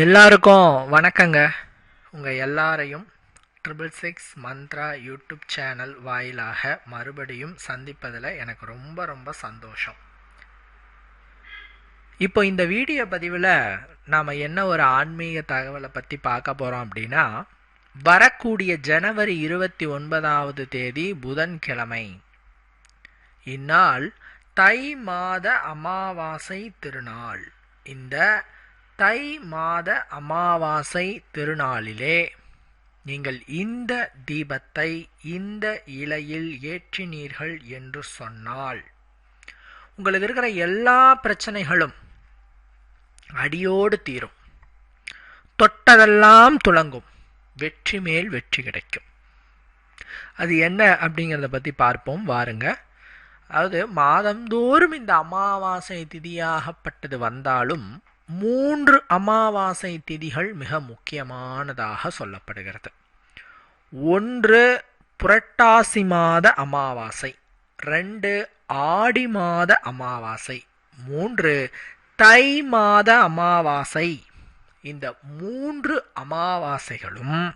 எல்லாருக்கும் வணக்கங்க. உங்கள் எல்லாரையும் triple six Mantra YouTube channel வாயிலாக மறுபடியும் சந்திப்பதில் எனக்கு ரொம்ப ரொம்ப சந்தோஷம். இப்போ இந்த வீடியோ பதிவில் நாம் என்ன ஒரு ஆன்மீக தகவலை பற்றி பார்க்க போகிறோம் அப்படின்னா வரக்கூடிய ஜனவரி இருபத்தி ஒன்பதாவது தேதி புதன்கிழமை. இந்நாள் தை மாத அமாவாசை திருநாள். இந்த தை மாத அமாவாசை திருநாளிலே நீங்கள் இந்த தீபத்தை இந்த இலையில் ஏற்றினீர்கள் என்று சொன்னால் உங்களுக்கு இருக்கிற எல்லா பிரச்சனைகளும் அடியோடு தீரும். தொட்டதெல்லாம் துளங்கும். வெற்றி மேல் வெற்றி கிடைக்கும். அது என்ன அப்படிங்கிறத பற்றி பார்ப்போம் வாருங்க. அதாவது மாதந்தோறும் இந்த அமாவாசை திதியாகப்பட்டது வந்தாலும் மூன்று அமாவாசை திதிகள் மிக முக்கியமானதாக சொல்லப்படுகிறது. ஒன்று புரட்டாசி மாத அமாவாசை ரெண்டு ஆடி மாத அமாவாசை மூன்று தை மாத அமாவாசை. இந்த மூன்று அமாவாசைகளும்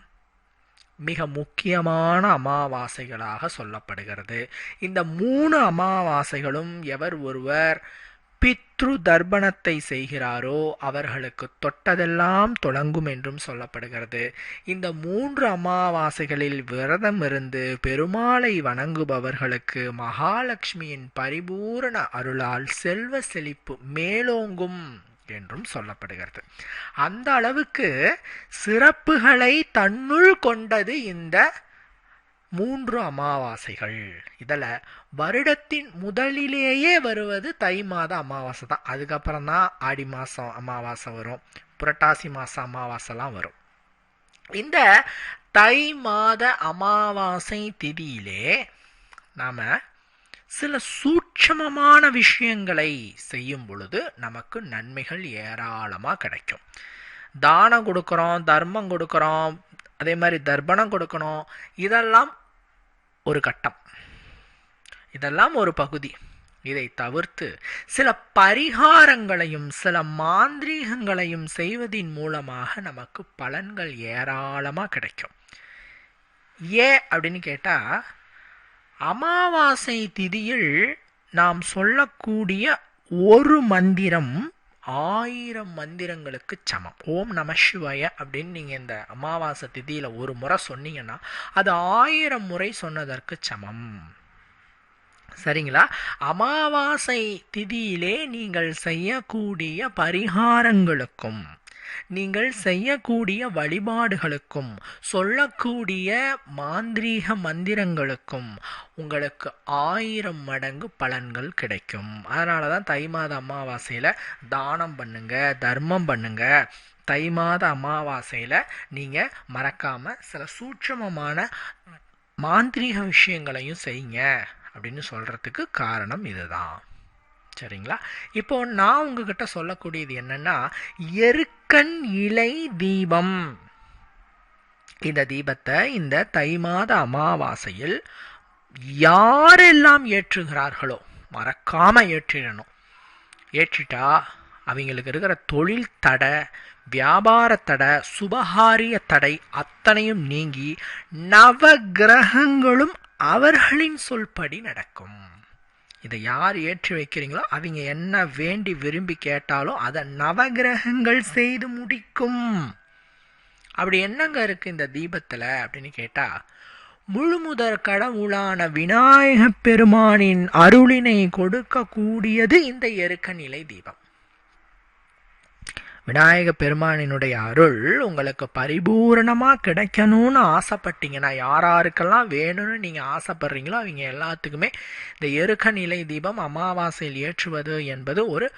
மிக முக்கியமான அமாவாசைகளாக சொல்லப்படுகிறது. இந்த மூணு அமாவாசைகளும் எவர் ஒருவர் பித்ரு தர்ப்பணத்தை செய்கிறாரோ அவர்களுக்கு தொட்டதெல்லாம் தொடங்கும் என்றும் சொல்லப்படுகிறது. இந்த மூன்று அமாவாசைகளில் விரதம் இருந்து பெருமாளை வணங்குபவர்களுக்கு மகாலட்சுமியின் பரிபூரண அருளால் செல்வ செழிப்பு மேலோங்கும் என்றும் சொல்லப்படுகிறது. அந்த அளவுக்கு சிறப்புகளை தன்னுள் கொண்டது இந்த மூன்று அமாவாசைகள். இதில் வருடத்தின் முதலிலேயே வருவது தை மாத அமாவாசை தான். அதுக்கப்புறம் தான் ஆடி மாதம் அமாவாசை வரும். புரட்டாசி மாதம் அமாவாசைலாம் வரும். இந்த தை மாத அமாவாசை திதியிலே நாம் சில சூட்சமமான விஷயங்களை செய்யும் பொழுது நமக்கு நன்மைகள் ஏராளமாக கிடைக்கும். தானம் கொடுக்குறோம் தர்மம் கொடுக்குறோம் அதே மாதிரி தர்ப்பணம் கொடுக்கணும். இதெல்லாம் ஒரு கட்டம். இதெல்லாம் ஒரு பகுதி. இதை தவிர்த்து சில பரிகாரங்களையும் சில மாந்திரீகங்களையும் செய்வதின் மூலமாக நமக்கு பலன்கள் ஏராளமாக கிடைக்கும். ஏன் அப்படின்னு கேட்டால் அமாவாசை திதியில் நாம் சொல்லக்கூடிய ஒரு மந்திரம் ஆயிரம் மந்திரங்களுக்கு சமம். ஓம் நம சிவாய அப்படின்னு நீங்கள் இந்த அமாவாசை திதியில் ஒரு முறை சொன்னீங்கன்னா அது ஆயிரம் முறை சொன்னதற்கு சமம். சரிங்களா? அமாவாசை திதியிலே நீங்கள் செய்யக்கூடிய பரிகாரங்களுக்கும் நீங்கள் செய்யக்கூடிய வழிபாடுகளுக்கும் சொல்லக்கூடிய மாந்திரீக மந்திரங்களுக்கும் உங்களுக்கு ஆயிரம் மடங்கு பலன்கள் கிடைக்கும். அதனால தான் தை மாத அமாவாசையில் தானம் பண்ணுங்க தர்மம் பண்ணுங்க. தை மாத அமாவாசையில் நீங்கள் மறக்காமல் சில சூட்சமமான மாந்திரீக விஷயங்களையும் செய்யுங்க அப்படின்னு சொல்கிறதுக்கு காரணம் இதுதான். சரிங்களா? இப்போ நான் உங்ககிட்ட சொல்லக்கூடியது என்னன்னா எருக்கன் இலை தீபம். இந்த தீபத்தை இந்த தை மாத அமாவாசையில் யாரெல்லாம் ஏற்றுகிறார்களோ மறக்காம ஏற்றிடணும். ஏற்றிட்டா அவங்களுக்கு இருக்கிற தொழில் தடை வியாபார தடை சுபகாரிய தடை அத்தனையும் நீங்கி நவ கிரகங்களும் அவர்களின் சொல்படி நடக்கும். இதை யார் ஏற்றி வைக்கிறீங்களோ அவங்க என்ன வேண்டி விரும்பி கேட்டாலும் அதை நவகிரகங்கள் செய்து முடிக்கும். அப்படி என்னங்க இருக்கு இந்த தீபத்தில் அப்படின்னு கேட்டால் முழுமுதற் கடவுளான விநாயகப் பெருமானின் அருளினை கொடுக்கக்கூடியது இந்த எருக்க நிலை தீபம். விநாயக பெருமானினுடைய அருள் உங்களுக்கு பரிபூரணமாக கிடைக்கணும்னு ஆசைப்பட்டீங்கன்னா யாராருக்கெல்லாம் வேணும்னு நீங்கள் ஆசைப்படுறீங்களோ அவங்க எல்லாத்துக்குமே இந்த எருக்க நிலை தீபம் அமாவாசையில் ஏற்றுவது என்பது ஒரு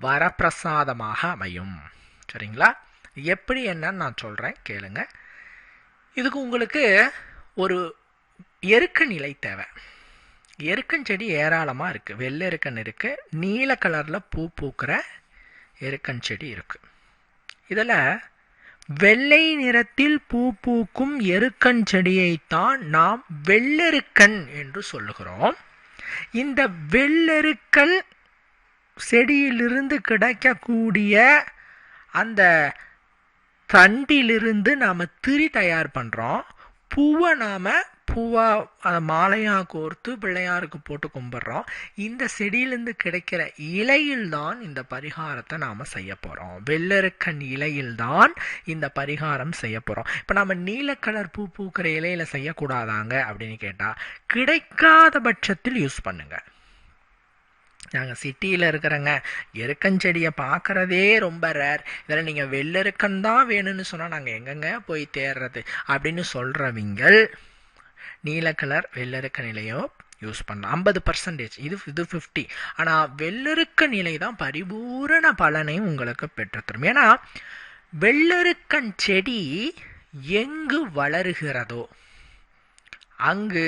வரப்பிரசாதமாக அமையும். சரிங்களா? எப்படி என்னன்னு நான் சொல்கிறேன் கேளுங்க. இதுக்கு உங்களுக்கு ஒரு எருக்க நிலை தேவை. எருக்கன் செடி ஏராளமாக இருக்குது வெள்ளை எருக்கன் இருக்குது நீல கலரில் பூ பூக்கிற எருக்கன் செடி இருக்குது இதில் வெள்ளை நிறத்தில் பூ பூக்கும் எருக்கன் செடியைத்தான் நாம் வெள்ளெருக்கன் என்று சொல்லுகிறோம். இந்த வெள்ளெருக்கன் செடியிலிருந்து கிடைக்கக்கூடிய அந்த தண்டிலிருந்து நாம் திரி தயார் பண்ணுறோம் பூவை நாம் பூவாக அதை மாலையாக கோர்த்து பிள்ளையாருக்கு போட்டு கும்பிட்றோம். இந்த செடியிலேருந்து கிடைக்கிற இலையில்தான் இந்த பரிகாரத்தை நாம் செய்ய போகிறோம் வெள்ளருக்கன் இலையில்தான் இந்த பரிகாரம் செய்ய போகிறோம் இப்போ நம்ம நீல கலர் பூ பூக்கிற இலையில் செய்யக்கூடாதாங்க அப்படின்னு கேட்டால் கிடைக்காத பட்சத்தில் யூஸ் பண்ணுங்கள் நாங்கள் சிட்டியில் இருக்கிறோங்க எருக்கஞ்செடியை பார்க்குறதே ரொம்ப ரேர். இதில் நீங்கள் வெள்ளெருக்கன் தான் வேணும்னு சொன்னால் நாங்கள் எங்கெங்க போய் தேடுறது அப்படின்னு சொல்கிறவங்கள் நீல கலர் வெள்ளெருக்க நிலையோ யூஸ் பண்ணலாம். ஐம்பது பர்சன்டேஜ் இது இது ஃபிஃப்டி ஆனால் வெள்ளருக்க நிலை தான் பரிபூரண பலனை உங்களுக்கு பெற்றுத்தரும். ஏன்னா வெள்ளெருக்கன் செடி எங்கு வளருகிறதோ அங்கு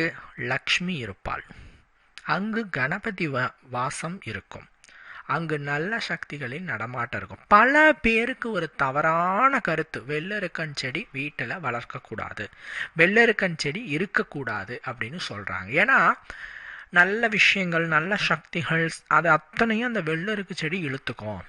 லக்ஷ்மி இருப்பாள். அங்கு கணபதி வா வாசம் இருக்கும். அங்கு நல்ல சக்திகளின் நடமாட்டம் இருக்கும். பல பேருக்கு ஒரு தவறான கருத்து. வெள்ளருக்கன் செடி வீட்டில் வளர்க்கக்கூடாது. வெள்ளருக்கன் செடி இருக்கக்கூடாது அப்படின்னு சொல்கிறாங்க ஏன்னா நல்ல விஷயங்கள் நல்ல சக்திகள் அது அத்தனையும் அந்த வெள்ளருக்கு செடி இழுத்துக்கும்.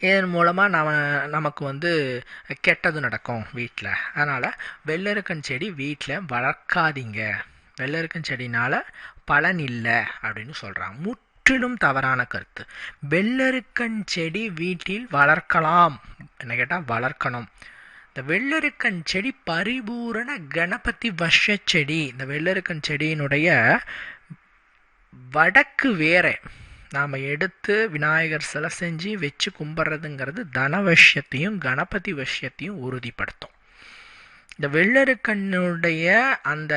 இதன் மூலமாக நம்ம நமக்கு வந்து கெட்டது நடக்கும் வீட்டில் அதனால் வெள்ளருக்கன் செடி வீட்டில் வளர்க்காதீங்க. வெள்ளருக்கன் செடினால் பலன் இல்லை அப்படின்னு சொல்கிறாங்க முற்றிலும் தவறான கருத்து. வெள்ளருக்கன் செடி வீட்டில் வளர்க்கலாம். என்ன கேட்டால் வளர்க்கணும். இந்த வெள்ளருக்கன் செடி பரிபூரண கணபதி வஷ செடி. இந்த வெள்ளருக்கன் செடியினுடைய வடக்கு வேற நாம் எடுத்து விநாயகர் சிலை செஞ்சு வச்சு கும்பிட்றதுங்கிறது தனவஷ்யத்தையும் கணபதி வஷ்யத்தையும் உறுதிப்படுத்தும். இந்த வெள்ளருக்கண்ணுடைய அந்த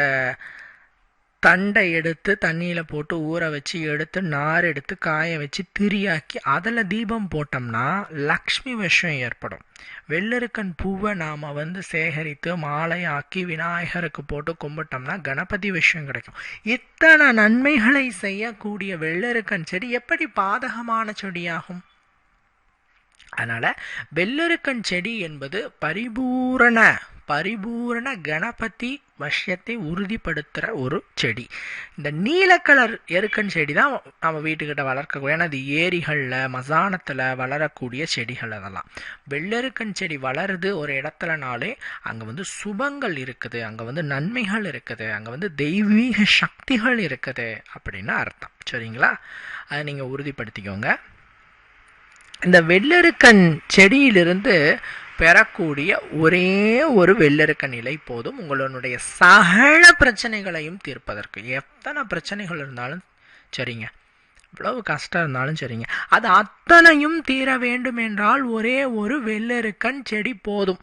தண்டை எடுத்து தண்ணியில் போட்டு ஊற வச்சு எடுத்து நார் எடுத்து காய வச்சு திரியாக்கி அதில் தீபம் போட்டோம்னா லக்ஷ்மி விஷம் ஏற்படும். வெள்ளருக்கன் பூவை நாம் வந்து சேகரித்து மாலையாக்கி விநாயகருக்கு போட்டு கும்பிட்டோம்னா கணபதி விஷயம் கிடைக்கும். இத்தனை நன்மைகளை செய்யக்கூடிய வெள்ளருக்கன் செடி எப்படி பாதகமான செடியாகும்? அதனால் வெள்ளருக்கன் செடி என்பது பரிபூரண பரிபூரண கணபதி வஷ்யத்தை உறுதிப்படுத்துகிற ஒரு செடி. இந்த நீல கலர் எருக்கன் செடி தான் நம்ம வீட்டுக்கிட்ட வளர்க்கக்கூடிய ஏன்னா அது ஏரிகளில் மசானத்தில் வளரக்கூடிய செடிகள் அதெல்லாம். வெள்ளெருக்கன் செடி வளருது ஒரு இடத்துலனாலே அங்கே வந்து சுபங்கள் இருக்குது அங்கே வந்து நன்மைகள் இருக்குது அங்கே வந்து தெய்வீக சக்திகள் இருக்குது அப்படின்னு அர்த்தம். சரிங்களா? அதை நீங்கள் உறுதிப்படுத்திக்கோங்க. இந்த வெள்ளருக்கன் செடியிலிருந்து பெறக்கூடிய ஒரே ஒரு வெள்ளருக்க நிலை போதும். உங்களுடைய சகல பிரச்சனைகளையும் தீர்ப்பதற்கு எத்தனை பிரச்சனைகள் இருந்தாலும் சரிங்க. எவ்வளவு கஷ்டம் இருந்தாலும் சரிங்க. அது அத்தனையும் தீர வேண்டும் என்றால் ஒரே ஒரு வெள்ளருக்கன் செடி போதும்.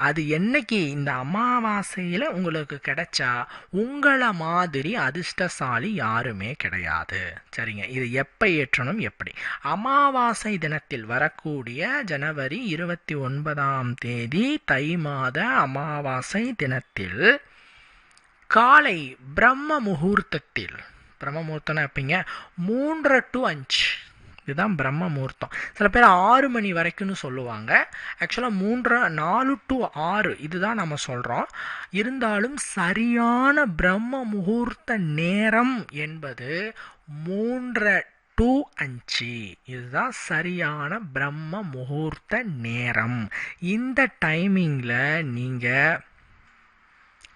அது என்னைக்கு இந்த அமாவாசையில் உங்களுக்கு கிடைச்சா உங்களை மாதிரி அதிர்ஷ்டசாலி யாருமே கிடையாது. சரிங்க. இது எப்போ ஏற்றணும்? எப்படி? அமாவாசை தினத்தில் வரக்கூடிய ஜனவரி இருபத்தி ஒன்பதாம் தேதி தை மாத அமாவாசை தினத்தில் காலை பிரம்ம முகூர்த்தத்தில் பிரம்ம முகூர்த்தம்னா எப்படிங்க? மூன்று டு அஞ்சு. இதுதான் பிரம்ம முகூர்த்தம் சில பேர் ஆறு மணி வரைக்கும்னு சொல்லுவாங்க. ஆக்சுவலாக மூன்றரை நாலு டு ஆறு இதுதான் நம்ம சொல்கிறோம் இருந்தாலும் சரியான பிரம்ம முகூர்த்த நேரம் என்பது மூன்றரை டூ அஞ்சு. இதுதான் சரியான பிரம்ம முகூர்த்த நேரம். இந்த டைமிங்கில் நீங்கள்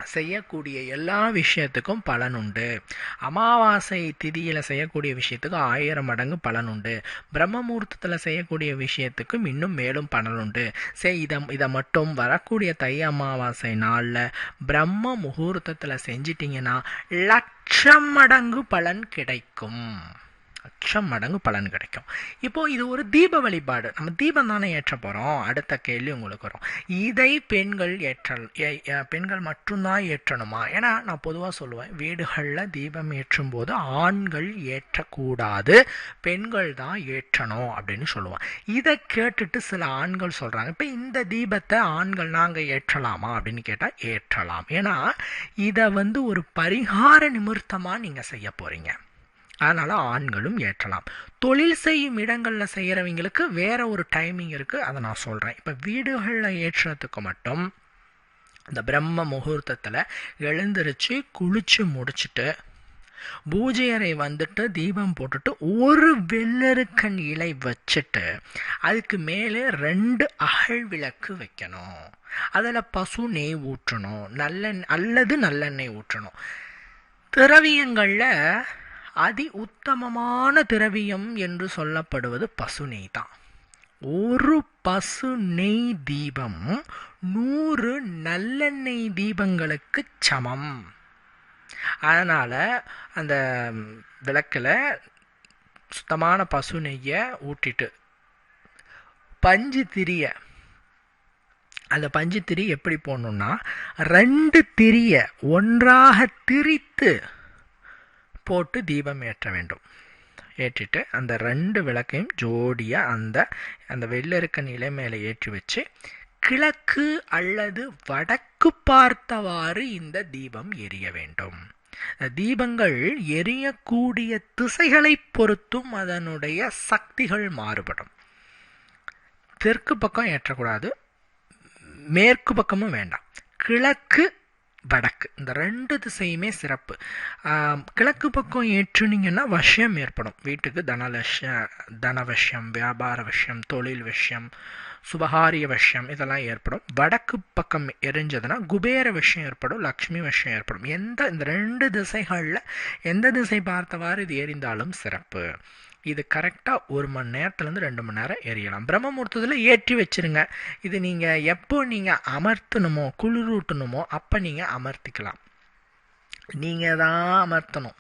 செய்யக்கூடிய எல்லா விஷயத்துக்கும் பலன் உண்டு. அமாவாசை திதியில் செய்யக்கூடிய விஷயத்துக்கு ஆயிரம் மடங்கு பலன் உண்டு. பிரம்ம முகூர்த்தத்தில் செய்யக்கூடிய விஷயத்துக்கும் இன்னும் மேலும் பலன் உண்டு. சரி இதை இதை மட்டும் வரக்கூடிய தை அமாவாசை நாளில் பிரம்ம முகூர்த்தத்தில் செஞ்சிட்டிங்கன்னா லட்சம் மடங்கு பலன் கிடைக்கும். லட்சம் மடங்கு பலன் கிடைக்கும். இப்போ இது ஒரு தீப வழிபாடு. நம்ம தீபம் தானே ஏற்ற போகிறோம் அடுத்த கேள்வி உங்களுக்கு வரும். இதை பெண்கள் ஏற்றல் பெண்கள் மட்டும்தான் ஏற்றணுமா? ஏன்னா நான் பொதுவாக சொல்லுவேன் வீடுகளில் தீபம் ஏற்றும் போது ஆண்கள் ஏற்றக்கூடாது பெண்கள் தான் ஏற்றணும் அப்படின்னு சொல்லுவேன் இதை கேட்டுட்டு சில ஆண்கள் சொல்கிறாங்க இப்போ இந்த தீபத்தை ஆண்கள் நாங்கள் ஏற்றலாமா? அப்படின்னு கேட்டால் ஏற்றலாம். ஏன்னா இதை வந்து ஒரு பரிகார நிமித்தமாக நீங்கள் செய்ய போகிறீங்க அதனால் ஆண்களும் ஏற்றலாம். தொழில் செய்யும் இடங்களில் செய்கிறவங்களுக்கு வேறு ஒரு டைமிங் இருக்குது அதை நான் சொல்கிறேன் இப்போ வீடுகளில் ஏற்றுறதுக்கு மட்டும் இந்த பிரம்ம முகூர்த்தத்தில் எழுந்திருச்சு குளித்து முடிச்சுட்டு பூஜை அறை வந்துட்டு தீபம் போட்டுட்டு ஒரு வெள்ளருக்கன் இலை வச்சுட்டு அதுக்கு மேலே ரெண்டு அகல் விளக்கு வைக்கணும். அதில் பசு நெய் ஊற்றணும் நல்லெண் அல்லது நல்லெண்ணெய் ஊற்றணும். திரவியங்களில் அதி உத்தமமான திரவியம் என்று சொல்லப்படுவது பசு நெய் தான் ஒரு பசு நெய் தீபம் நூறு நல்லெண்ணெய் தீபங்களுக்கு சமம். அதனால் அந்த விளக்கில் சுத்தமான பசு நெய்யை ஊட்டிட்டு பஞ்சு திரிய அந்த பஞ்சு திரி எப்படி போடணுன்னா ரெண்டு திரிய ஒன்றாக திரித்து போட்டு தீபம் ஏற்ற வேண்டும். ஏற்றிட்டு அந்த ரெண்டு விளக்கையும் ஜோடியாக அந்த அந்த வெள்ளருக்க நிலை மேலே ஏற்றி வச்சு கிழக்கு அல்லது வடக்கு பார்த்தவாறு இந்த தீபம் எரிய வேண்டும். தீபங்கள் எரியக்கூடிய திசைகளை பொறுத்தும் அதனுடைய சக்திகள் மாறுபடும். தெற்கு பக்கம் ஏற்றக்கூடாது மேற்கு பக்கமும் வேண்டாம். கிழக்கு வடக்கு. இந்த ரெண்டு திசையுமே சிறப்பு. கிழக்கு பக்கம் ஏற்றுனீங்கன்னா வசியம் ஏற்படும். வீட்டுக்கு தனலஷ தன விஷயம் வியாபார விஷயம் தொழில் விஷயம் சுபகாரிய விஷயம் இதெல்லாம் ஏற்படும். வடக்கு பக்கம் எரிஞ்சதுன்னா குபேர விஷயம் ஏற்படும் லக்ஷ்மி விஷயம் ஏற்படும். எந்த இந்த ரெண்டு திசைகளில் எந்த திசை பார்த்தவாறு இது எரிந்தாலும் சிறப்பு. இது கரெக்டாக ஒரு மணி நேரத்துலேருந்து ரெண்டு மணி நேரம் எரியலாம். பிரம்மமூர்த்தத்தில் ஏற்றி வச்சுருங்க. இது நீங்கள் எப்போ நீங்கள் அமர்த்தணுமோ குளிரூட்டணுமோ அப்போ நீங்கள் அமர்த்திக்கலாம். நீங்கள் தான் அமர்த்தணும்.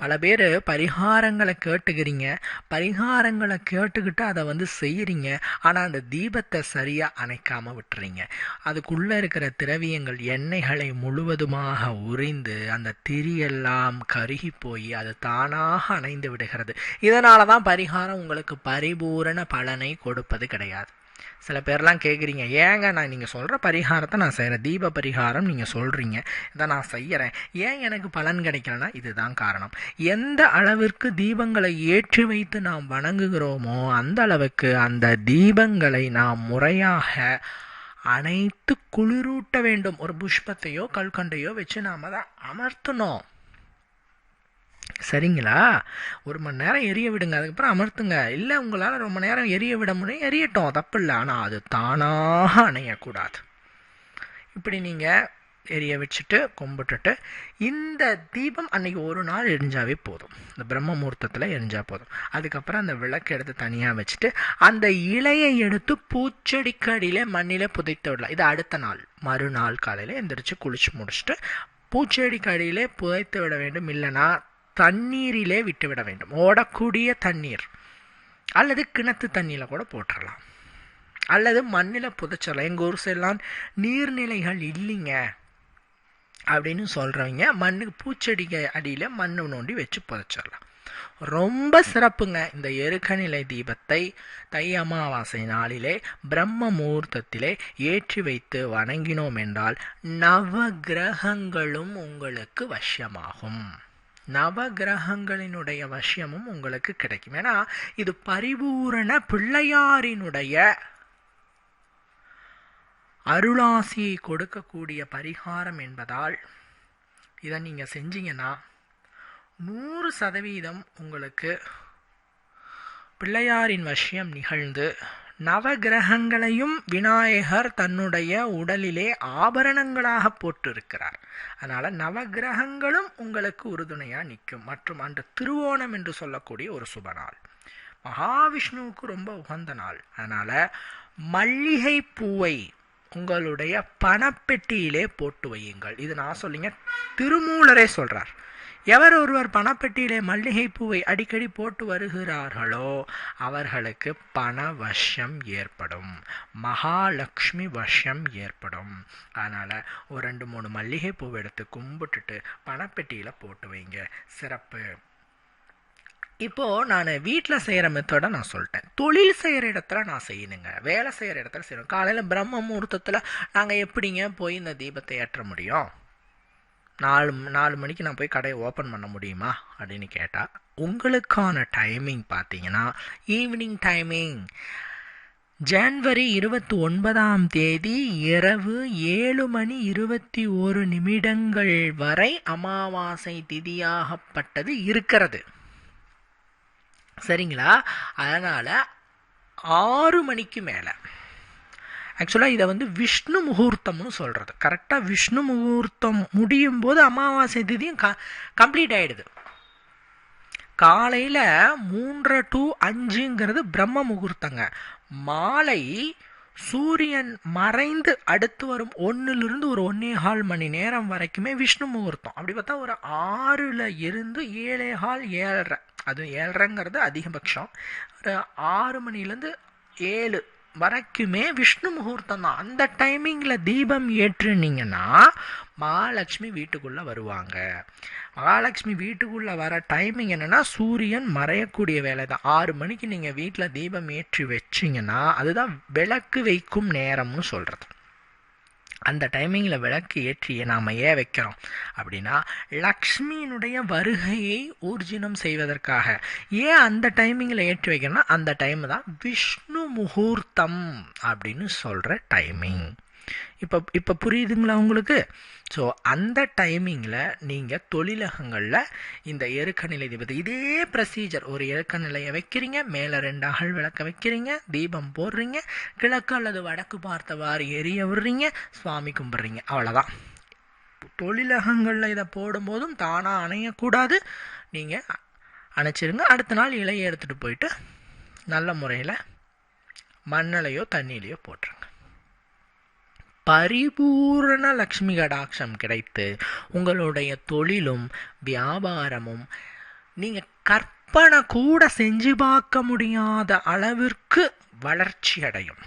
பல பேர் பரிகாரங்களை கேட்டுக்கிறீங்க. பரிகாரங்களை கேட்டுக்கிட்டு அதை வந்து செய்கிறீங்க ஆனால் அந்த தீபத்தை சரியாக அணைக்காமல் விட்டுறீங்க. அதுக்குள்ளே இருக்கிற திரவியங்கள் எண்ணெய்களை முழுவதுமாக உறிந்து அந்த திரியெல்லாம் கருகி போய் அது தானாக அணைந்து விடுகிறது. இதனால தான் பரிகாரம் உங்களுக்கு பரிபூரண பலனை கொடுப்பது கிடையாது. சில பேர்லாம் கேட்குறீங்க ஏங்க நான் நீங்கள் சொல்கிற பரிகாரத்தை நான் செய்கிறேன் தீப பரிகாரம் நீங்கள் சொல்கிறீங்க இதை நான் செய்கிறேன் ஏன் எனக்கு பலன் கிடைக்கலனா இதுதான் காரணம். எந்த அளவிற்கு தீபங்களை ஏற்றி வைத்து நாம் வணங்குகிறோமோ அந்த அளவுக்கு அந்த தீபங்களை நாம் முறையாக அனைத்து குளிரூட்ட வேண்டும். ஒரு புஷ்பத்தையோ கல்கண்டையோ வச்சு நாம் அதை அமர்த்தணும். சரிங்களா? ஒரு மணி நேரம் எரிய விடுங்க. அதுக்கப்புறம் அமர்த்துங்க. இல்லை உங்களால் ரொம்ப நேரம் எரிய விட முடியும். எரியட்டும். தப்பு இல்லை ஆனால் அது தானாக அணையக்கூடாது. இப்படி நீங்கள் எரிய வச்சுட்டு கும்பிட்டுட்டு இந்த தீபம் அன்னைக்கு ஒரு நாள் எரிஞ்சாவே போதும். இந்த பிரம்ம முகூர்த்தத்தில் எரிஞ்சால் போதும். அதுக்கப்புறம் அந்த விளக்கு எடுத்து தனியாக வச்சுட்டு அந்த இலையை எடுத்து பூச்செடிக்கடியில் மண்ணில் புதைத்து விடலாம். இது அடுத்த நாள். மறுநாள் காலையில் எந்திரிச்சு குளிச்சு முடிச்சுட்டு பூச்செடிக்கடியிலே புதைத்து விட வேண்டும். இல்லைன்னா தண்ணீரிலே விட்டுவிட வேண்டும். ஓடக்கூடிய தண்ணீர். அல்லது கிணத்து தண்ணியில் கூட போட்டுடலாம் அல்லது மண்ணில் புதைச்சிடலாம். எங்கள் ஊர் சைடெலாம் நீர்நிலைகள் இல்லைங்க. அப்படின்னு சொல்கிறவங்க மண்ணுக்கு பூச்செடிக்கு அடியில் மண் நோண்டி வச்சு புதைச்சிடலாம். ரொம்ப சிறப்புங்க இந்த எருக்கநிலை தீபத்தை தை அமாவாசை நாளிலே பிரம்ம முகூர்த்தத்திலே ஏற்றி வைத்து வணங்கினோம் என்றால் நவ கிரகங்களும் உங்களுக்கு வசியமாகும் நவ கிரகங்களினுடைய வசியமும் உங்களுக்கு கிடைக்கும். ஏன்னா இது பரிபூரண பிள்ளையாரினுடைய அருளாசியை கொடுக்கக்கூடிய பரிகாரம் என்பதால் இதை நீங்கள் செஞ்சீங்கன்னா நூறு சதவீதம் உங்களுக்கு பிள்ளையாரின் வசியம் நிகழ்ந்து நவகிரகங்களையும் விநாயகர் தன்னுடைய உடலிலே ஆபரணங்களாக போட்டிருக்கிறார். அதனால் நவகிரகங்களும் உங்களுக்கு உறுதுணையாக நிற்கும். மற்றும் அன்று திருவோணம் என்று சொல்லக்கூடிய ஒரு சுப நாள். மகாவிஷ்ணுவுக்கு ரொம்ப உகந்த நாள். அதனால் மல்லிகை பூவை உங்களுடைய பணப்பெட்டியிலே போட்டு வையுங்கள். இது நான் சொல்லிங்க திருமூலரே சொல்கிறார் எவர் ஒருவர் பணப்பெட்டியிலே மல்லிகை பூவை அடிக்கடி போட்டு வருகிறார்களோ அவர்களுக்கு பண வஷம் ஏற்படும். மகாலட்சுமி வஷம் ஏற்படும். அதனால் ஒரு ரெண்டு மூணு மல்லிகை பூவை எடுத்து கும்பிட்டுட்டு பணப்பெட்டியில் போட்டு வைங்க. சிறப்பு. இப்போது நான் வீட்டில் செய்கிற மெத்தடை நான் சொல்லிட்டேன். தொழில் செய்கிற இடத்துல நான் செய்யணுங்க. வேலை செய்கிற இடத்துல செய்யணும். காலையில் பிரம்ம முகூர்த்தத்தில் நாங்கள் எப்படிங்க போய் இந்த தீபத்தை ஏற்ற முடியும்? நாலு நாலு மணிக்கு நான் போய் கடையை ஓப்பன் பண்ண முடியுமா? அப்படின்னு கேட்டால் உங்களுக்கான டைமிங் பார்த்தீங்கன்னா ஈவினிங் டைமிங் ஜான்வரி இருபத்தி ஒன்பதாம் தேதி இரவு ஏழு மணி இருபத்தி ஒரு நிமிடங்கள் வரை அமாவாசை திதியாகப்பட்டது இருக்கிறது. சரிங்களா? அதனால் ஆறு மணிக்கு மேலே. ஆக்சுவலாக இதை வந்து விஷ்ணு முகூர்த்தம்னு சொல்கிறது கரெக்டாக விஷ்ணு முகூர்த்தம் முடியும் போது அமாவாசை திதியும் க கம்ப்ளீட் ஆகிடுது காலையில் மூன்றரை டு அஞ்சுங்கிறது பிரம்ம முகூர்த்தங்க. மாலை சூரியன் மறைந்து அடுத்து வரும் ஒன்றுலேருந்து ஒரு ஒன்றே கால் மணி நேரம் வரைக்குமே விஷ்ணு முகூர்த்தம். அப்படி பார்த்தா ஒரு ஆறில் இருந்து ஏழே கால் ஏழரை. அது ஏழரைங்கிறது அதிகபட்சம். ஒரு ஆறு மணிலேருந்து ஏழு வரைக்குமே விஷ்ணு முகூர்த்தம் தான். அந்த டைமிங்கில் தீபம் ஏற்றுனீங்கன்னா மகாலட்சுமி வீட்டுக்குள்ளே வருவாங்க. மகாலட்சுமி வீட்டுக்குள்ளே வர டைமிங் என்னென்னா சூரியன் மறையக்கூடிய வேலை தான். ஆறு மணிக்கு நீங்கள் வீட்டில் தீபம் ஏற்றி வச்சிங்கன்னா அதுதான் விளக்கு வைக்கும் நேரம்னு சொல்கிறது அந்த டைமிங்கில் விளக்கு ஏற்றி நாம் ஏன் வைக்கிறோம்? அப்படின்னா லக்ஷ்மியினுடைய வருகையை ஊர்ஜினம் செய்வதற்காக. ஏன் அந்த டைமிங்கில் ஏற்றி வைக்கணும்னா அந்த டைம் தான் விஷ்ணு முகூர்த்தம் அப்படின்னு சொல்கிற டைமிங் இப்போ இப்போ புரியுதுங்களா உங்களுக்கு? ஸோ அந்த டைமிங்கில் நீங்கள் தொழிலகங்களில் இந்த இறக்க நிலை தீபத்தை இதே ப்ரொசீஜர் ஒரு இறக்க நிலையை வைக்கிறீங்க மேலே ரெண்டு அகல் விளக்க வைக்கிறீங்க தீபம் போடுறீங்க கிழக்கு அல்லது வடக்கு பார்த்தவாறு எரிய விடுறீங்க சுவாமி கும்பிட்றீங்க. அவ்வளோதான் தொழிலகங்களில் இதை போடும்போதும் தானாக அணையக்கூடாது. நீங்கள் அணைச்சிருங்க. அடுத்த நாள் இலையை எடுத்துகிட்டு போயிட்டு நல்ல முறையில் மண்ணிலையோ தண்ணியிலையோ போட்டுருங்க. பரிபூரண லக்ஷ்மி கடாட்சம் கிடைத்து உங்களுடைய தொழிலும் வியாபாரமும் நீங்கள் கற்பனை கூட செஞ்சு பார்க்க முடியாத அளவிற்கு வளர்ச்சி அடையும்.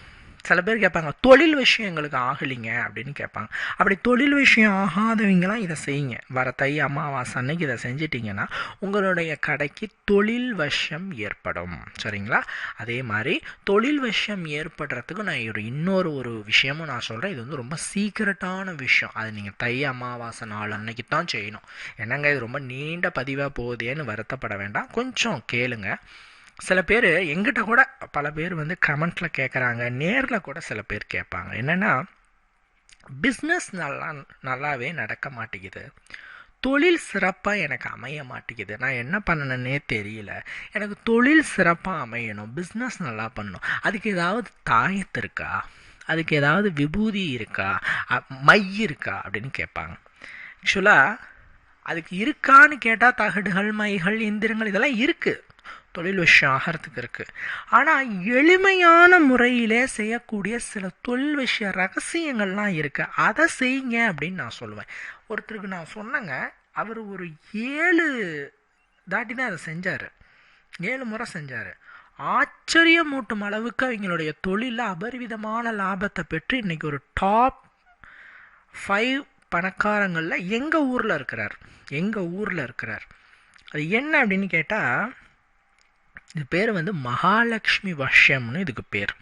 சில பேர் கேட்பாங்க தொழில் விஷயம் எங்களுக்கு ஆகலிங்க அப்படின்னு கேட்பாங்க. அப்படி தொழில் விஷயம் ஆகாதவங்களாம் இதை செய்யுங்க. வர தை அமாவாசை அன்னைக்கு இதை செஞ்சிட்டிங்கன்னா உங்களுடைய கடைக்கு தொழில் வஷம் ஏற்படும். சரிங்களா? அதே மாதிரி தொழில் வശம் ஏற்படுறதுக்கு நான் ஒரு இன்னொரு ஒரு விஷயமும் நான் சொல்கிறேன் இது வந்து ரொம்ப சீக்கிரட்டான விஷயம். அது நீங்கள் தை அமாவாசை நாள் அன்னைக்கு தான் செய்யணும். என்னங்க இது ரொம்ப நீண்ட பதிவாக போகுதேன்னு வருத்தப்பட வேண்டாம். கொஞ்சம் கேளுங்க. சில பேர் எங்கிட்ட கூட பல பேர் வந்து கமெண்ட்டில் கேட்குறாங்க நேரில் கூட சில பேர் கேட்பாங்க என்னென்னா பிஸ்னஸ் நல்லா நல்லாவே நடக்க மாட்டேங்குது. தொழில் சிறப்பாக எனக்கு அமைய மாட்டேங்குது. நான் என்ன பண்ணணுன்னே தெரியல. எனக்கு தொழில் சிறப்பாக அமையணும். பிஸ்னஸ் நல்லா பண்ணணும். அதுக்கு ஏதாவது தாயத்து இருக்கா? அதுக்கு ஏதாவது விபூதி இருக்கா? மை இருக்கா? அப்படின்னு கேட்பாங்க ஆக்சுவலாக அதுக்கு இருக்கான்னு கேட்டால் தகடுகள் மைகள் இந்திரங்கள் இதெல்லாம் இருக்குது தொழில் விஷயம் ஆகிறதுக்கு இருக்குது ஆனால் எளிமையான முறையிலே செய்யக்கூடிய சில தொழில் விஷய ரகசியங்கள்லாம் இருக்குது அதை செய்யுங்க அப்படின்னு நான் சொல்லுவேன். ஒருத்தருக்கு நான் சொன்னேங்க அவர் ஒரு ஏழு தாட்டி தான் அதை செஞ்சார். ஏழு முறை செஞ்சார். ஆச்சரியமூட்டும் அளவுக்கு அவங்களுடைய தொழிலில் அபரிவிதமான லாபத்தை பெற்று இன்றைக்கி ஒரு டாப் ஃபைவ் பணக்காரங்களில் எங்கள் ஊரில் இருக்கிறார்? எங்கள் ஊரில் இருக்கிறார்? அது என்ன அப்படின்னு கேட்டால் இது பேர் வந்து மகாலட்சுமி வஷ்யம்னு இதுக்கு பேர்.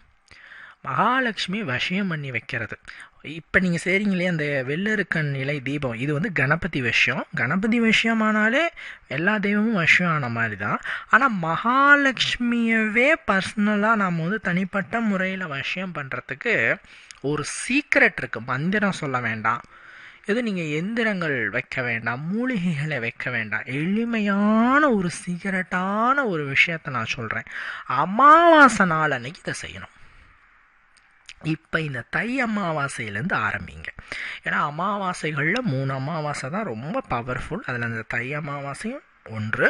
மகாலட்சுமி வசியம் பண்ணி வைக்கிறது. இப்போ நீங்கள் செய்கிறீங்களே அந்த வெள்ளருக்கன் நிலை தீபம் இது வந்து கணபதி விஷயம். கணபதி விஷயமானாலே எல்லா தெய்வமும் விஷயம் ஆன மாதிரி தான் ஆனால் மகாலட்சுமியவே பர்சனலாக நாம் வந்து தனிப்பட்ட முறையில் விஷயம் பண்ணுறதுக்கு ஒரு சீக்ரெட் இருக்குது மந்திரம் சொல்ல வேண்டாம். இது நீங்கள் எந்திரங்கள் வைக்க வேண்டாம் மூலிகைகளை வைக்க வேண்டாம். எளிமையான ஒரு சீக்கிரட்டான ஒரு விஷயத்த நான் சொல்கிறேன் அமாவாசை நாள் அன்னைக்கு இதை செய்யணும். இப்போ இந்த தை அமாவாசையிலேருந்து ஆரம்பிங்க. ஏன்னா அமாவாசைகளில் மூணு அமாவாசை தான் ரொம்ப பவர்ஃபுல் அதில் அந்த தை அமாவாசையும் ஒன்று.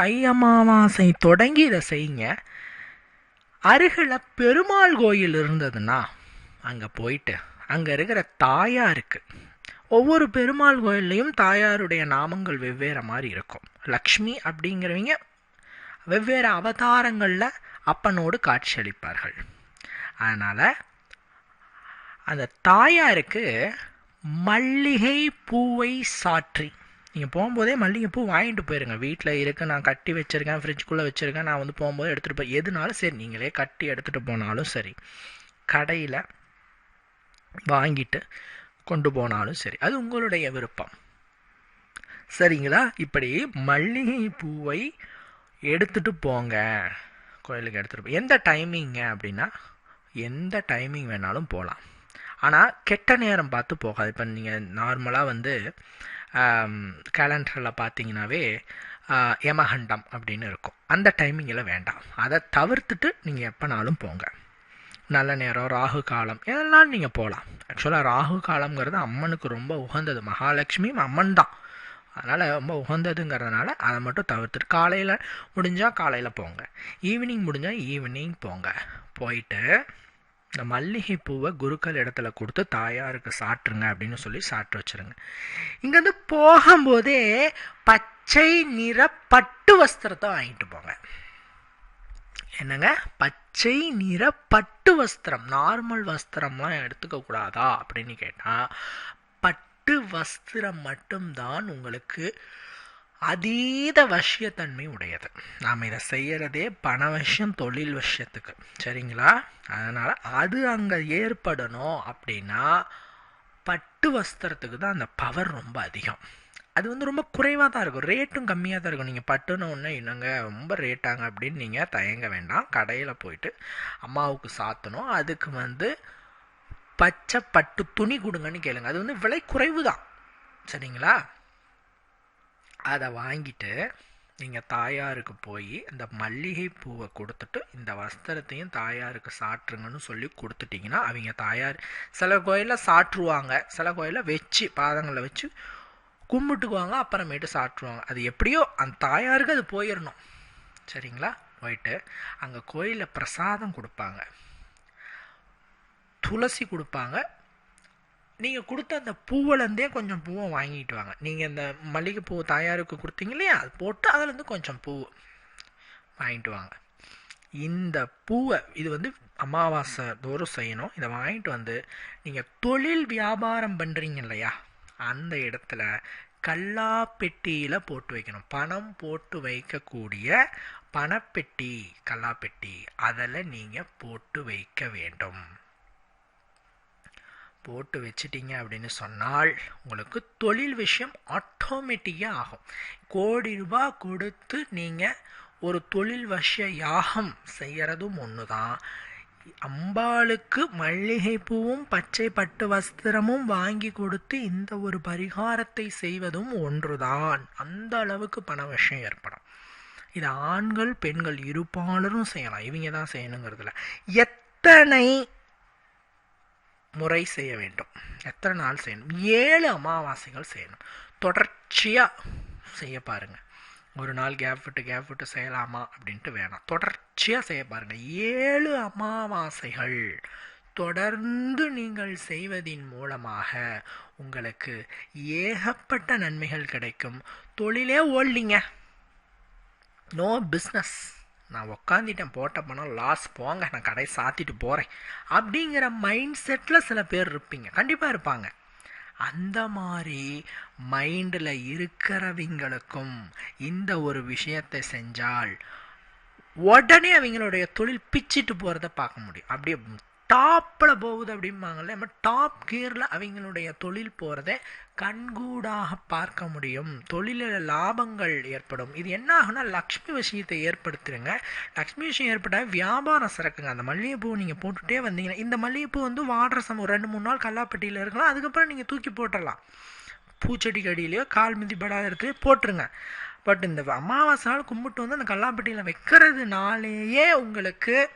தை அமாவாசை தொடங்கி இதை செய்யுங்க. அருகில் பெருமாள் கோயில் இருந்ததுன்னா அங்கே போயிட்டு அங்கே இருக்கிற தாயாருக்கு ஒவ்வொரு பெருமாள் கோயில்லையும் தாயாருடைய நாமங்கள் வெவ்வேறு மாதிரி இருக்கும். லக்ஷ்மி அப்படிங்கிறவங்க வெவ்வேறு அவதாரங்களில் அப்பனோடு காட்சியளிப்பார்கள். அதனால் அந்த தாயாருக்கு மல்லிகை பூவை சாற்றி. நீங்கள் போகும்போதே மல்லிகைப்பூ வாங்கிட்டு போயிருங்க. வீட்டில் இருக்குது நான் கட்டி வச்சுருக்கேன் ஃப்ரிட்ஜுக்குள்ளே வச்சுருக்கேன் நான் வந்து போகும்போது எடுத்துகிட்டு போய் எதுனாலும் சரி நீங்களே கட்டி எடுத்துகிட்டு போனாலும் சரி கடையில் வாங்கிட்டு கொண்டு போனாலும் சரி. அது உங்களுடைய விருப்பம். சரிங்களா? இப்படி மல்லிகை பூவை எடுத்துகிட்டு போங்க. கோயிலுக்கு எடுத்துகிட்டு போ. எந்த டைமிங்க அப்படின்னா எந்த டைமிங் வேணாலும் போகலாம் ஆனால் கெட்ட நேரம் பார்த்து போகாது. இப்போ நீங்கள் நார்மலாக வந்து கேலண்டரில் பார்த்தீங்கன்னாவே யமகண்டம் அப்படின்னு இருக்கும். அந்த டைமிங்கில் வேண்டாம். அதை தவிர்த்துட்டு நீங்கள் எப்போனாலும் போங்க. நல்ல நேரம் ராகு காலம் இதெல்லாம் நீங்கள் போகலாம் ஆக்சுவலாக ராகு காலம்ங்கிறது அம்மனுக்கு ரொம்ப உகந்தது. மகாலட்சுமி அம்மன் தான். அதனால் ரொம்ப உகந்ததுங்கிறதுனால அதை மட்டும் தவிர்த்துட்டு காலையில் முடிஞ்சால் காலையில் போங்க. ஈவினிங் முடிஞ்சால் ஈவினிங் போங்க. போயிட்டு இந்த மல்லிகை பூவை குருக்கள் இடத்துல கொடுத்து தாயாருக்கு சாட்டுருங்க அப்படின்னு சொல்லி சாப்பிட்டு வச்சிருங்க. இங்கேருந்து போகும்போதே பச்சை நிற பட்டு வஸ்திரத்தை வாங்கிட்டு போங்க. என்னங்க? பச்சை நிற பட்டு வஸ்திரம் நார்மல் வஸ்திரம்லாம் எடுத்துக்க கூடாதா அப்படின்னு கேட்டால் பட்டு வஸ்திரம் மட்டும்தான் உங்களுக்கு அதீத வசியத்தன்மை உடையது. நாம் இதை செய்கிறதே பண விஷயம் தொழில் விஷயத்துக்கு. சரிங்களா? அதனால் அது அங்கே ஏற்படணும் அப்படின்னா பட்டு வஸ்திரத்துக்கு தான் அந்த பவர் ரொம்ப அதிகம். அது வந்து ரொம்ப குறைவாக தான் இருக்கும். ரேட்டும் கம்மியாக தான் இருக்கும். நீங்கள் பட்டுனோடனே என்னங்க ரொம்ப ரேட்டாங்க அப்படின்னு நீங்கள் தயங்க வேண்டாம். கடையில் போயிட்டு அம்மாவுக்கு சாத்தணும். அதுக்கு வந்து பச்சை பட்டு துணி கொடுங்கன்னு கேளுங்க. அது வந்து விலை குறைவு தான். சரிங்களா? அதை வாங்கிட்டு நீங்கள் தாயாருக்கு போய் அந்த மல்லிகை பூவை கொடுத்துட்டு இந்த வஸ்திரத்தையும் தாயாருக்கு சாற்றுங்கன்னு சொல்லி கொடுத்துட்டிங்கன்னா அவங்க தாயார் சில கோயிலில் சாற்றுவாங்க. சில கோயிலில் வச்சு பாதங்களை வச்சு கும்பிட்டுக்குவாங்க அப்புறமேட்டு சாப்பிட்ருவாங்க அது எப்படியோ அந்த தாயாருக்கு அது போயிடணும் சரிங்களா? போயிட்டு அங்கே கோயிலில் பிரசாதம் கொடுப்பாங்க. துளசி கொடுப்பாங்க. நீங்கள் கொடுத்த அந்த பூவிலேருந்தே கொஞ்சம் பூவை வாங்கிட்டு வாங்க. நீங்கள் இந்த மல்லிகைப்பூ தாயாருக்கு கொடுத்தீங்க இல்லையா அது போட்டு அதுலேருந்து கொஞ்சம் பூ வாங்கிட்டு வாங்க. இந்த பூவை இது வந்து அமாவாசை தோறும் செய்யணும். இதை வாங்கிட்டு வந்து நீங்கள் தொழில் வியாபாரம் பண்ணுறீங்க இல்லையா? அந்த இடத்துல கல்லாப்பெட்டியில் போட்டு வைக்கணும். பணம் போட்டு வைக்கக்கூடிய பணப்பெட்டி கல்லாப்பெட்டி அதில் நீங்கள் போட்டு வைக்க வேண்டும். போட்டு வச்சிட்டீங்க அப்படின்னு சொன்னால் உங்களுக்கு தொழில் விஷயம் ஆட்டோமேட்டிக்காக ஆகும். கோடி ரூபாய் கொடுத்து நீங்கள் ஒரு தொழில் வசிய யாகம் செய்யறதும் ஒன்று தான் அம்பாளுக்கு மல்லிகை பூவும் பச்சை பட்டு வஸ்திரமும் வாங்கி கொடுத்து இந்த ஒரு பரிகாரத்தை செய்வதும் ஒன்றுதான். அந்த அளவுக்கு பண விஷயம் ஏற்படும். இது ஆண்கள் பெண்கள் இருப்பாளரும் செய்யலாம். இவங்க தான் செய்யணுங்கிறதுல. எத்தனை முறை செய்ய வேண்டும்? எத்தனை நாள் செய்யணும்? ஏழு அமாவாசைகள் செய்யணும். தொடர்ச்சியாக செய்ய பாருங்கள் ஒரு நாள் கேப் விட்டு கேப் விட்டு செய்யலாமா அப்படின்ட்டு வேணாம். தொடர்ச்சியாக செய்ய பாருங்கள் ஏழு அமாவாசைகள். தொடர்ந்து நீங்கள் செய்வதின் மூலமாக உங்களுக்கு ஏகப்பட்ட நன்மைகள் கிடைக்கும். தொழிலே ஓடலிங்க நோ பிஸ்னஸ் நான் உக்காந்துட்டேன் போட்ட பணம் லாஸ் போங்க நான் கடை சாத்திட்டு போகிறேன் அப்படிங்கிற மைண்ட் செட்டில் சில பேர் இருப்பீங்க. கண்டிப்பாக இருப்பாங்க. அந்த மாதிரி மைண்டில் இருக்கிறவங்களுக்கும் இந்த ஒரு விஷயத்தை செஞ்சால் உடனே அவங்களுடைய தொழில் பிச்சிட்டு போகிறத பார்க்க முடியும். அப்படியே டாப்பில் போகுது அப்படிம்பாங்கல்ல நம்ம டாப் கியரில் அவங்களுடைய தொழில் போகிறத கண்கூடாக பார்க்க முடியும். தொழிலில் லாபங்கள் ஏற்படும். இது என்ன ஆகுனா லக்ஷ்மி விஷயத்தை ஏற்படுத்துருங்க லக்ஷ்மி விஷயம் ஏற்பட்டால் வியாபாரம் சிறக்குங்க அந்த மல்லிகைப்பூ நீங்கள் போட்டுகிட்டே வந்தீங்கன்னா இந்த மல்லிகைப்பூ வந்து வாடுற சம ஒரு ரெண்டு மூணு நாள் கல்லாப்பட்டியில் இருக்கலாம். அதுக்கப்புறம் நீங்கள் தூக்கி போட்டுடலாம் பூச்செடிக்கு அடியிலையோ கால் மிதிப்படாத இடத்துலையோ போட்டுருங்க. பட் இந்த அமாவாசை நாள் கும்பிட்டு வந்து அந்த கல்லாப்பட்டியில் வைக்கிறதுனாலேயே உங்களுக்கு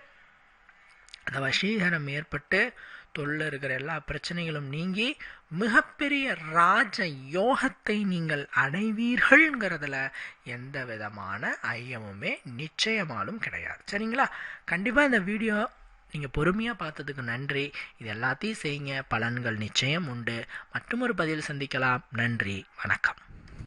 அந்த வசீகரம் ஏற்பட்டு தொழில் இருக்கிற எல்லா பிரச்சனைகளும் நீங்கி மிகப்பெரிய ராஜ யோகத்தை நீங்கள் அடைவீர்கள்ங்கிறதுல எந்த விதமான ஐயமுமே நிச்சயமாலும் கிடையாது. சரிங்களா? கண்டிப்பாக இந்த வீடியோ நீங்கள் பொறுமையாக பார்த்ததுக்கு நன்றி. இது எல்லாத்தையும் செய்யுங்க. பலன்கள் நிச்சயம் உண்டு. மற்றும் ஒரு பதில் சந்திக்கலாம். நன்றி. வணக்கம்.